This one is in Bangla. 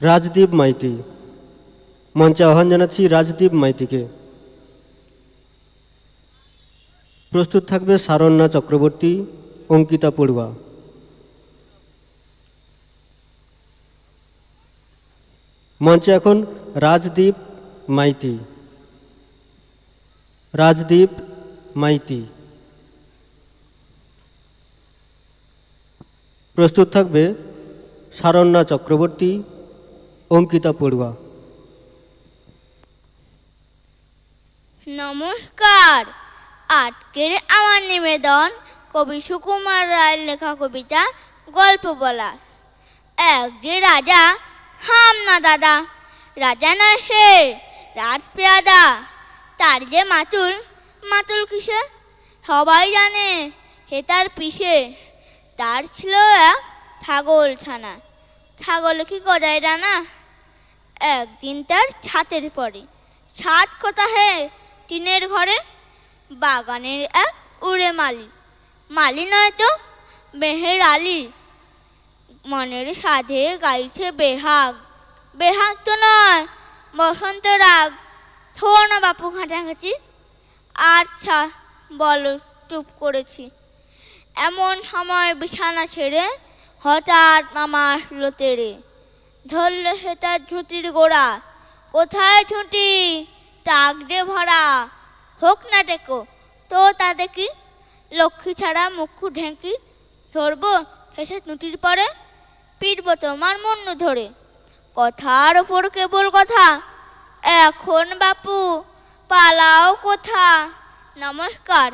রাজদীপ মাইতি মঞ্চে আহ্বান জানাচ্ছি রাজদীপ মাইতিকে প্রস্তুত থাকবে সারণ্যা চক্রবর্তী অঙ্কিতা পড়ুয়া মঞ্চে এখন রাজদীপ মাইতি রাজদীপ মাইতি প্রস্তুত থাকবে সারণ্যা চক্রবর্তী অঙ্কিতা পড়ুয়া। নমস্কার। আজকের আমার নিবেদন কবি সুকুমার রায়ের লেখা কবিতা গল্প বলার। এক যে রাজা, হাম না দাদা। রাজা নয় সে রাজপ্রাদা তার যে মাতুল মাতুল কিসে? সবাই জানে হে তার পিসে। তার ছিল এক ছাগল ছানা। ছাগল কি গজায় রানা? একদিন তার ছাতের পরে। ছাদ কোথা হে? টিনের ঘরে? বাগানের এক উড়ে মালি। মালি নয় তো মেহের আলি। মনের সাধে গাইছে বেহাগ। বেহাগ তো নয়, বসন্ত রাগ। থো না বাপু ঘাঁটাঘাঁচি আচ্ছা বলো, চুপ করেছি। এমন সময় বিছানা ছেড়ে হঠাৎ মামা আসলো তেড়ে। ধরল সে তার ঝুঁটির গোড়া। কোথায় ঝুঁটি? টাক দে ভরা। হোক না টেকো তো তা দেখি। লক্ষ্মী ছাড়া মুখু ঢেঁকি ধরবো হেসে নুটির পরে পিটবো তোমার মন্য ধরে। কথার ওপর কেবল কথা, এখন বাপু, পালাও কোথা? নমস্কার।